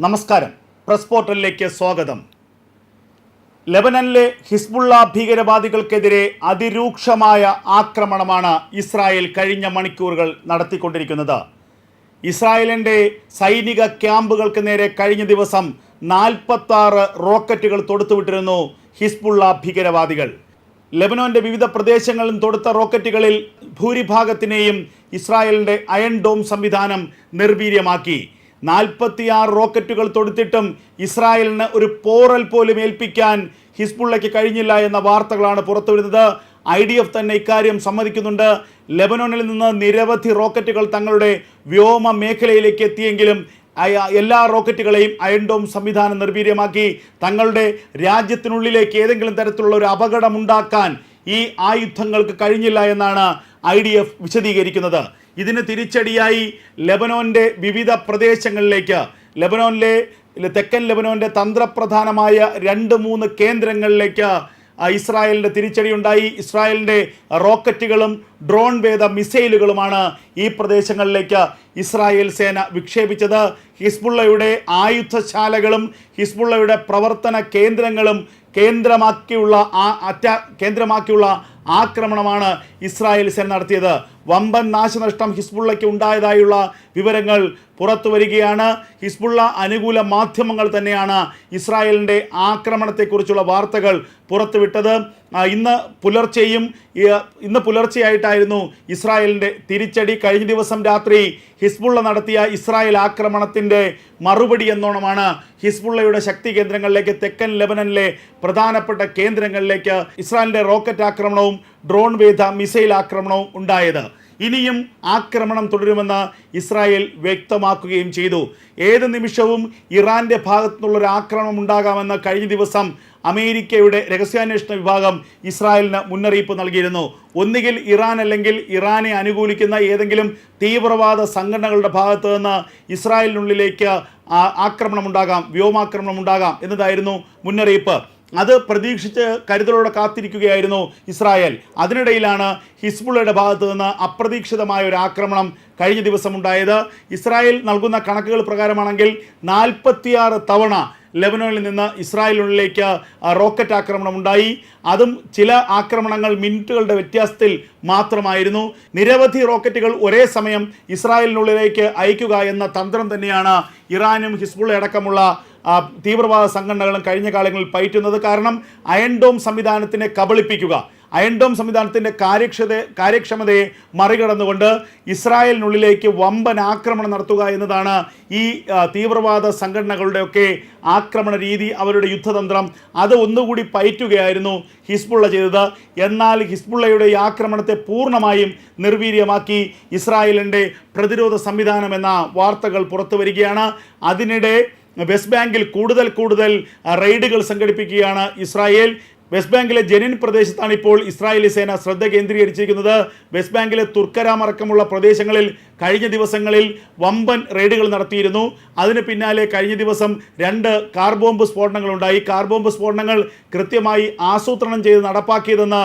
നമസ്കാരം. പ്രസ് പോർട്ടലിലേക്ക് സ്വാഗതം. ലെബനനിലെ ഹിസ്ബുള്ള ഭീകരവാദികൾക്കെതിരെ അതിരൂക്ഷമായ ആക്രമണമാണ് ഇസ്രായേൽ കഴിഞ്ഞ മണിക്കൂറുകൾ നടത്തിക്കൊണ്ടിരിക്കുന്നത്. ഇസ്രായേലിന്റെ സൈനിക ക്യാമ്പുകൾക്ക് നേരെ കഴിഞ്ഞ ദിവസം നാൽപ്പത്താറ് റോക്കറ്റുകൾ തൊടുത്തുവിട്ടിരുന്നു ഹിസ്ബുള്ള ഭീകരവാദികൾ. ലെബനോന്റെ വിവിധ പ്രദേശങ്ങളിൽ തൊടുത്ത റോക്കറ്റുകളിൽ ഭൂരിഭാഗത്തിനെയും ഇസ്രായേലിന്റെ അയൺ ഡോം സംവിധാനം നിർവീര്യമാക്കി. നാൽപ്പത്തിയാറ് റോക്കറ്റുകൾ തൊടുത്തിട്ടും ഇസ്രായേലിന് ഒരു പോറൽ പോലും ഏൽപ്പിക്കാൻ ഹിസ്ബുള്ളയ്ക്ക് കഴിഞ്ഞില്ല എന്ന വാർത്തകളാണ് പുറത്തുവരുന്നത് ഐ ഡി എഫ് തന്നെ ഇക്കാര്യം സമ്മതിക്കുന്നുണ്ട്. ലെബനോണിൽ നിന്ന് നിരവധി റോക്കറ്റുകൾ തങ്ങളുടെ വ്യോമ മേഖലയിലേക്ക് എത്തിയെങ്കിലും എല്ലാ റോക്കറ്റുകളെയും അയൺഡോം സംവിധാനം നിർവീര്യമാക്കി. തങ്ങളുടെ രാജ്യത്തിനുള്ളിലേക്ക് ഏതെങ്കിലും തരത്തിലുള്ള ഒരു അപകടമുണ്ടാക്കാൻ ഈ ആയുധങ്ങൾക്ക് കഴിഞ്ഞില്ല എന്നാണ് ഐ ഡി എഫ് വിശദീകരിക്കുന്നത്. ഇതിന് തിരിച്ചടിയായി ലബനോന്റെ വിവിധ പ്രദേശങ്ങളിലേക്ക് ലെബനോനിലെ തെക്കൻ ലബനോന്റെ തന്ത്രപ്രധാനമായ രണ്ട് മൂന്ന് കേന്ദ്രങ്ങളിലേക്ക് ഇസ്രായേലിന്റെ തിരിച്ചടിയുണ്ടായി. ഇസ്രായേലിന്റെ റോക്കറ്റുകളും ഡ്രോൺ വേദ മിസൈലുകളുമാണ് ഈ പ്രദേശങ്ങളിലേക്ക് ഇസ്രായേൽ സേന വിക്ഷേപിച്ചത്. ഹിസ്ബുള്ളയുടെ ആയുധശാലകളും ഹിസ്ബുള്ളയുടെ പ്രവർത്തന കേന്ദ്രങ്ങളും കേന്ദ്രമാക്കിയുള്ള ആ അറ്റാ കേന്ദ്രമാക്കിയുള്ള ആക്രമണമാണ് ഇസ്രായേൽ സേന നടത്തിയത്. വമ്പൻ നാശനഷ്ടം ഹിസ്ബുള്ളയ്ക്ക് ഉണ്ടായതായുള്ള വിവരങ്ങൾ പുറത്തു വരികയാണ്. ഹിസ്ബുള്ള അനുകൂല മാധ്യമങ്ങൾ തന്നെയാണ് ഇസ്രായേലിന്റെ ആക്രമണത്തെക്കുറിച്ചുള്ള വാർത്തകൾ പുറത്തുവിട്ടത്. ഇന്ന് പുലർച്ചെയും ഇന്ന് പുലർച്ചെയായിട്ടായിരുന്നു ഇസ്രായേലിന്റെ തിരിച്ചടി. കഴിഞ്ഞ ദിവസം രാത്രി ഹിസ്ബുള്ള നടത്തിയ ഇസ്രായേൽ ആക്രമണത്തിന്റെ മറുപടി എന്നോണമാണ് ഹിസ്ബുള്ളയുടെ ശക്തി കേന്ദ്രങ്ങളിലേക്ക് തെക്കൻ ലെബനനിലെ പ്രധാനപ്പെട്ട കേന്ദ്രങ്ങളിലേക്ക് ഇസ്രായേലിന്റെ റോക്കറ്റ് ആക്രമണവും ഡ്രോൺ വേദ മിസൈൽ ആക്രമണവും ഉണ്ടായത്. ഇനിയും ആക്രമണം തുടരുമെന്ന് ഇസ്രായേൽ വ്യക്തമാക്കുകയും ചെയ്തു. ഏത് നിമിഷവും ഇറാന്റെ ഭാഗത്തു നിന്നുള്ളൊരു ആക്രമണം ഉണ്ടാകാമെന്ന് കഴിഞ്ഞ ദിവസം അമേരിക്കയുടെ രഹസ്യാന്വേഷണ വിഭാഗം ഇസ്രായേലിന് മുന്നറിയിപ്പ് നൽകിയിരുന്നു. ഒന്നുകിൽ ഇറാൻ അല്ലെങ്കിൽ ഇറാനെ അനുകൂലിക്കുന്ന ഏതെങ്കിലും തീവ്രവാദ സംഘടനകളുടെ ഭാഗത്തു നിന്ന് ഇസ്രായേലിനുള്ളിലേക്ക് ആക്രമണമുണ്ടാകാം വ്യോമാക്രമണമുണ്ടാകാം എന്നതായിരുന്നു മുന്നറിയിപ്പ്. അത് പ്രതീക്ഷിച്ച് കരുതലോടെ കാത്തിരിക്കുകയായിരുന്നു ഇസ്രായേൽ. അതിനിടയിലാണ് ഹിസ്ബുള്ളയുടെ ഭാഗത്ത് നിന്ന് അപ്രതീക്ഷിതമായ ഒരു ആക്രമണം കഴിഞ്ഞ ദിവസം ഉണ്ടായത്. ഇസ്രായേൽ നൽകുന്ന കണക്കുകൾ പ്രകാരമാണെങ്കിൽ നാൽപ്പത്തിയാറ് തവണ ലെബനോനിൽ നിന്ന് ഇസ്രായേലിനുള്ളിലേക്ക് റോക്കറ്റ് ആക്രമണം ഉണ്ടായി. അതും ചില ആക്രമണങ്ങൾ മിനിറ്റുകളുടെ വ്യത്യാസത്തിൽ മാത്രമായിരുന്നു. നിരവധി റോക്കറ്റുകൾ ഒരേ സമയം ഇസ്രായേലിനുള്ളിലേക്ക് അയക്കുക എന്ന തന്ത്രം തന്നെയാണ് ഇറാനും ഹിസ്ബുള്ള അടക്കമുള്ള തീവ്രവാദ സംഘടനകളും കഴിഞ്ഞ കാലങ്ങളിൽ പയറ്റുന്നത്. കാരണം അയൺ ഡോം സംവിധാനത്തിനെ കബളിപ്പിക്കുക. അയൺ ഡോം സംവിധാനത്തിന്റെ കാര്യക്ഷത കാര്യക്ഷമതയെ മറികടന്നുകൊണ്ട് ഇസ്രായേലിനുള്ളിലേക്ക് വമ്പൻ ആക്രമണം നടത്തുക എന്നതാണ് ഈ തീവ്രവാദ സംഘടനകളുടെയൊക്കെ ആക്രമണ രീതി അവരുടെ യുദ്ധതന്ത്രം. അത് ഒന്നുകൂടി പയറ്റുകയായിരുന്നു ഹിസ്ബുള്ള ചെയ്തത്. എന്നാൽ ഹിസ്ബുള്ളയുടെ ഈ ആക്രമണത്തെ പൂർണമായും നിർവീര്യമാക്കി ഇസ്രായേലിന്റെ പ്രതിരോധ സംവിധാനം എന്ന വാർത്തകൾ പുറത്തു വരികയാണ്. അതിനിടെ വെസ്റ്റ് ബാങ്കിൽ കൂടുതൽ കൂടുതൽ റെയ്ഡുകൾ സംഘടിപ്പിക്കുകയാണ് ഇസ്രായേൽ. വെസ്റ്റ് ബാങ്കിലെ ജനിൻ പ്രദേശത്താണ് ഇപ്പോൾ ഇസ്രായേലി സേന ശ്രദ്ധ കേന്ദ്രീകരിച്ചിരിക്കുന്നത്. വെസ്റ്റ് ബാങ്കിലെ തുർക്കരാം അടക്കമുള്ള പ്രദേശങ്ങളിൽ കഴിഞ്ഞ ദിവസങ്ങളിൽ വമ്പൻ റെയ്ഡുകൾ നടത്തിയിരുന്നു. അതിന് പിന്നാലെ കഴിഞ്ഞ ദിവസം രണ്ട് കാർ ബോംബ് സ്ഫോടനങ്ങളുണ്ടായി. കാർ ബോംബ് സ്ഫോടനങ്ങൾ കൃത്യമായി ആസൂത്രണം ചെയ്ത് നടപ്പാക്കിയതെന്ന്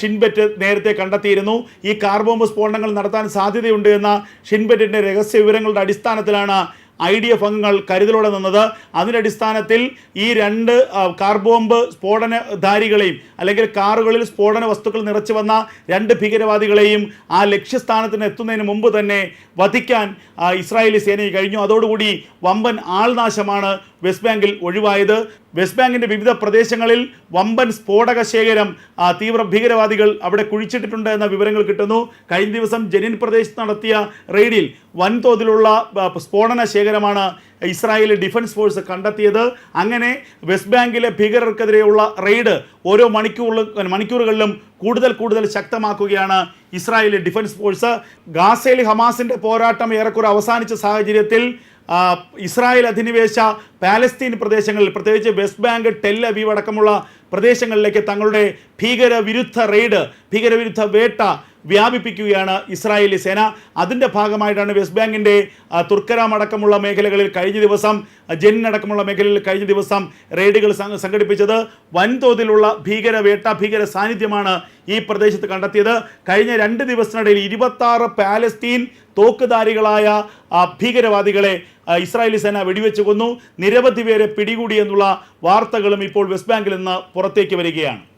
ഷിൻബെറ്റ് നേരത്തെ കണ്ടെത്തിയിരുന്നു. ഈ കാർ ബോംബ് സ്ഫോടനങ്ങൾ നടത്താൻ സാധ്യതയുണ്ട് എന്ന ഷിൻബെറ്റിന്റെ രഹസ്യ വിവരങ്ങളുടെ അടിസ്ഥാനത്തിലാണ് ഐ ഡി എഫ് അംഗങ്ങൾ കരുതലോടെ നിന്നത്. അതിന്റെ അടിസ്ഥാനത്തിൽ ഈ രണ്ട് കാർ ബോംബ് സ്ഫോടനധാരികളെയും അല്ലെങ്കിൽ കാറുകളിൽ സ്ഫോടന വസ്തുക്കൾ നിറച്ചു വന്ന രണ്ട് ഭീകരവാദികളെയും ആ ലക്ഷ്യസ്ഥാനത്തിന് എത്തുന്നതിന് മുമ്പ് തന്നെ വധിക്കാൻ ഇസ്രായേലി സേനയ്ക്ക് കഴിഞ്ഞു. അതോടുകൂടി വമ്പൻ ആൾനാശമാണ് വെസ്റ്റ് ബാങ്കിൽ ഒഴിവായത്. വെസ്റ്റ് ബാങ്കിന്റെ വിവിധ പ്രദേശങ്ങളിൽ വമ്പൻ സ്ഫോടക ശേഖരം തീവ്ര ഭീകരവാദികൾ അവിടെ കുഴിച്ചിട്ടിട്ടുണ്ട് എന്ന വിവരങ്ങൾ കിട്ടുന്നു. കഴിഞ്ഞ ദിവസം ജനിൻ പ്രദേശത്ത് നടത്തിയ റെയ്ഡിൽ വൻതോതിലുള്ള സ്ഫോടന ശേഖരമാണ് ഇസ്രായേലി ഡിഫൻസ് ഫോഴ്സ് കണ്ടെത്തിയത്. അങ്ങനെ വെസ്റ്റ് ബാങ്കിലെ ഭീകരർക്കെതിരെയുള്ള റെയ്ഡ് ഓരോ മണിക്കൂറിലും മണിക്കൂറുകളിലും കൂടുതൽ കൂടുതൽ ശക്തമാക്കുകയാണ് ഇസ്രായേലി ഡിഫൻസ് ഫോഴ്സ്. ഗാസയിൽ ഹമാസിന്റെ പോരാട്ടം ഏറെക്കുറെ അവസാനിച്ച സാഹചര്യത്തിൽ ഇസ്രായേൽ അധിനിവേശ പാലസ്തീൻ പ്രദേശങ്ങളിൽ പ്രത്യേകിച്ച് വെസ്റ്റ് ബാങ്ക് ടെൽ അവീവ് അടക്കമുള്ള പ്രദേശങ്ങളിലേക്ക് തങ്ങളുടെ ഭീകരവിരുദ്ധ റെയ്ഡ് ഭീകരവിരുദ്ധ വേട്ട വ്യാപിപ്പിക്കുകയാണ് ഇസ്രായേലി സേന. അതിന്റെ ഭാഗമായിട്ടാണ് വെസ്റ്റ് ബാങ്കിന്റെ തുർക്കരാം അടക്കമുള്ള മേഖലകളിൽ കഴിഞ്ഞ ദിവസം ജെൻ അടക്കമുള്ള മേഖലയിൽ കഴിഞ്ഞ ദിവസം റെയ്ഡുകൾ സംഘ- സംഘടിപ്പിച്ചത്. വൻതോതിലുള്ള ഭീകരവേട്ട ഭീകര സാന്നിധ്യമാണ് ഈ പ്രദേശത്ത് കണ്ടെത്തിയത്. കഴിഞ്ഞ രണ്ട് ദിവസത്തിനിടയിൽ ഇരുപത്താറ് പാലസ്തീൻ തോക്കുധാരികളായ ഭീകരവാദികളെ ഇസ്രായേലി സേന വെടിവെച്ച് കൊന്നു. നിരവധി പേരെ പിടികൂടി എന്നുള്ള വാർത്തകളും ഇപ്പോൾ വെസ്റ്റ് ബാങ്കിൽ നിന്ന് പുറത്തേക്ക് വരികയാണ്.